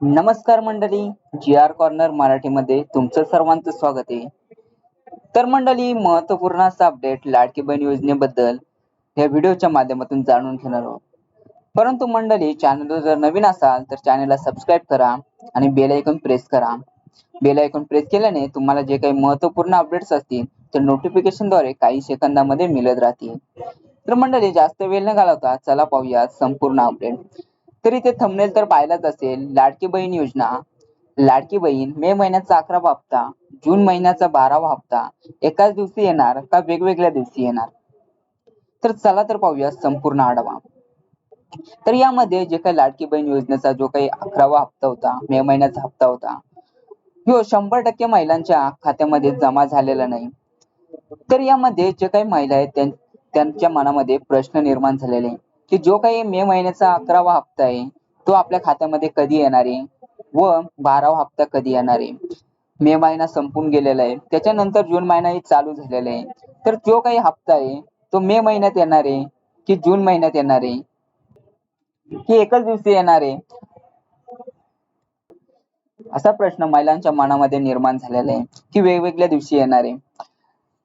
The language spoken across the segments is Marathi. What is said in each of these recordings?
नमस्कार मंडळी जी आर कॉर्नर मराठीमध्ये तुमचं सर्वांचं स्वागत आहे. तर मंडळी महत्त्वपूर्ण असा अपडेट लाडकी बहीण योजनेबद्दल या व्हिडिओच्या माध्यमातून जाणून घेणार आहोत. परंतु मंडळी चॅनल जर नवीन असाल तर चॅनलला सबस्क्राईब करा आणि बेल आयकॉन प्रेस करा. बेल आयकॉन प्रेस केल्याने तुम्हाला जे काही महत्त्वपूर्ण अपडेट्स असतील ते नोटिफिकेशनद्वारे काही सेकंदामध्ये मिळत राहतील. तर मंडळी जास्त वेळ न घालवता चला पाहूया संपूर्ण अपडेट तर इथे थंबनेल तर पाहिलाच असेल. लाडकी बहीण योजना. लाडकी बहीण मे महिन्याचा अकरावा हप्ता जून महिन्याचा बारावा हप्ता. एकाच दिवशी येणार का वेगवेगळ्या दिवशी येणार? तर चला तर पाहूया संपूर्ण आढावा. तर यामध्ये जे काही लाडकी बहीण योजनेचा जो काही अकरावा हप्ता होता मे महिन्याचा हप्ता होता ह्यो शंभर टक्के महिलांच्या खात्यामध्ये जमा झालेला नाही. तर यामध्ये जे काही महिला आहेत त्यांच्या मनामध्ये प्रश्न निर्माण झालेले. आहे की जो काही मे महिन्याचा अकरावा हप्ता आहे तो आपल्या खात्यामध्ये कधी येणार आहे? व बारावा हप्ता कधी येणार आहे? मे महिना संपून गेलेला आहे. त्याच्यानंतर जून महिनाही चालू झालेला आहे. तर जो काही हप्ता आहे तो मे महिन्यात येणार आहे की जून महिन्यात येणार आहे? की एकच दिवशी येणार आहे? असा प्रश्न महिलांच्या मनामध्ये निर्माण झालेला आहे की वेगवेगळ्या दिवशी येणार आहे.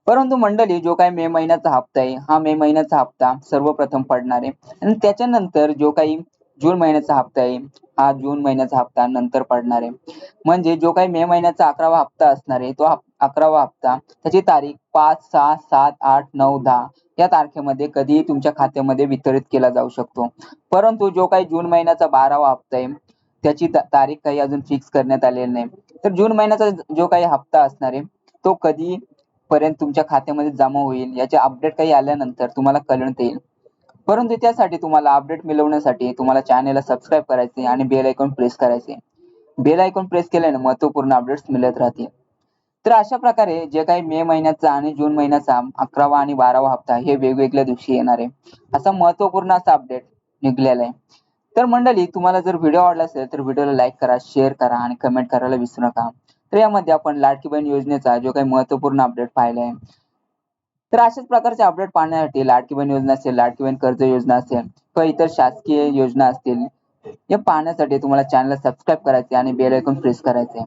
परंतु मंडळी जो काही मे महिन्याचा हप्ता आहे हा मे महिन्याचा हप्ता सर्वप्रथम पडणार आहे. आणि त्याच्यानंतर जो काही जून महिन्याचा हप्ता आहे हा जून महिन्याचा हप्ता नंतर पडणार आहे. म्हणजे जो काही मे महिन्याचा अकरावा हप्ता असणार आहे तो अकरावा हप्ता त्याची तारीख पाच सहा सात आठ नऊ दहा या तारखेमध्ये कधीही तुमच्या खात्यामध्ये वितरित केला जाऊ शकतो. परंतु जो काही जून महिन्याचा बारावा हप्ता आहे त्याची तारीख काही अजून फिक्स करण्यात आलेली नाही. तर जून महिन्याचा जो काही हप्ता असणार आहे तो कधी पर्यंत तुमच्या खात्यामध्ये जमा होईल. याचे अपडेट काही आल्यानंतर तुम्हाला कळण्यात येईल. परंतु त्यासाठी तुम्हाला अपडेट मिळवण्यासाठी तुम्हाला चॅनेलला सबस्क्राईब करायचे आणि बेल आयकॉन प्रेस करायचे. बेल आयकॉन प्रेस केल्याने महत्त्वपूर्ण अपडेट्स मिळत राहतील. तर अशा प्रकारे जे काही मे महिन्याचा आणि जून महिन्याचा अकरावा आणि बारावा हप्ता हे वेगवेगळ्या दिवशी येणार आहे. असा महत्त्वपूर्ण असा अपडेट निघलेला आहे. तर मंडळी तुम्हाला जर व्हिडिओ आवडला असेल तर व्हिडिओला लाईक करा शेअर करा आणि कमेंट करायला विसरू नका. तर यामध्ये आपण लाडकी बहीण योजनेचा जो काही महत्त्वपूर्ण अपडेट पाहिला आहे. तर अशाच प्रकारचे अपडेट पाहण्यासाठी लाडकी बहीण योजना असेल लाडकी बहीण कर्ज योजना असेल किंवा इतर शासकीय योजना असतील हे पाहण्यासाठी तुम्हाला चॅनल सबस्क्राईब करायचे आणि बेल आयकॉन प्रेस करायचे.